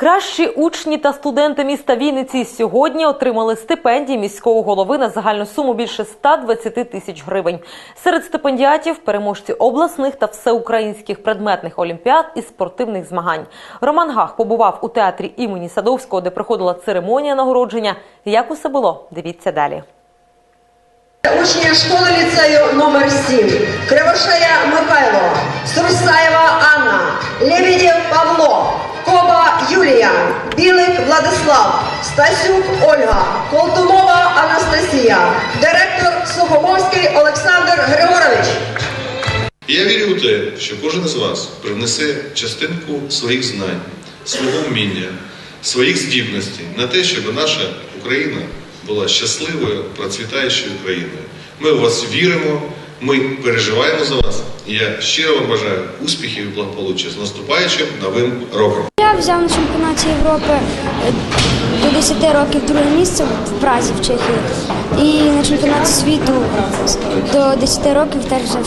Кращі учні та студенти міста Вінниці сьогодні отримали стипендії міського голови на загальну суму більше 120 тисяч гривень. Серед стипендіатів переможці обласних та всеукраїнських предметних олімпіад і спортивних змагань. Роман Гах побував у театрі імені Садовського, де проходила церемонія нагородження. Як усе було? Дивіться далі. Учні школи ліцею номер 7 Кривошея Михайло, Юлія, Білик Владислав, Стасюк Ольга, Колтунова Анастасія, директор Сухомовський Олександр Григорович. Я вірю у те, що кожен з вас привнесе частинку своїх знань, свого вміння, своїх здібностей на те, щоб наша Україна була щасливою, процвітаючою країною. Ми в вас віримо, ми переживаємо за вас. Я щиро вам бажаю успіхів і благополуччя з наступаючим новим роком. Я взяв на чемпіонаті Європи е, до 10 років друге місце в Празі в Чехії. І на чемпіонаті світу до 10 років теж взяв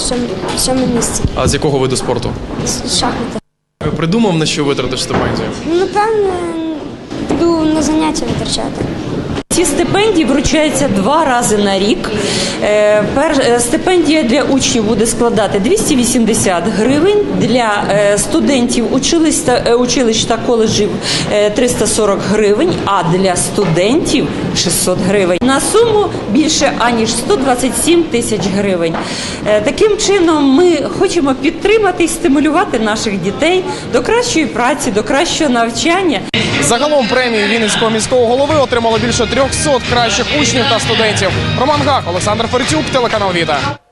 сьоме, місце А з якого виду спорту? з шахмата. Придумав на що витратиш стипендію? Ну, напевне, буду на заняття витрачати. Ці стипендії вручаються два рази на рік. Е, е, Стипендія для учнів буде складати 280 гривень, для е, студентів училищ та, коледжів е, 340 гривень, а для студентів 600 гривень. На суму більше аніж 127 тисяч гривень. Таким чином ми хочемо підтримати і стимулювати наших дітей до кращої праці, до кращого навчання. Загалом премію Вінницького міського голови отримало більше 300 кращих учнів та студентів. Роман Гах, Олександр Ферцюк, телеканал Віта.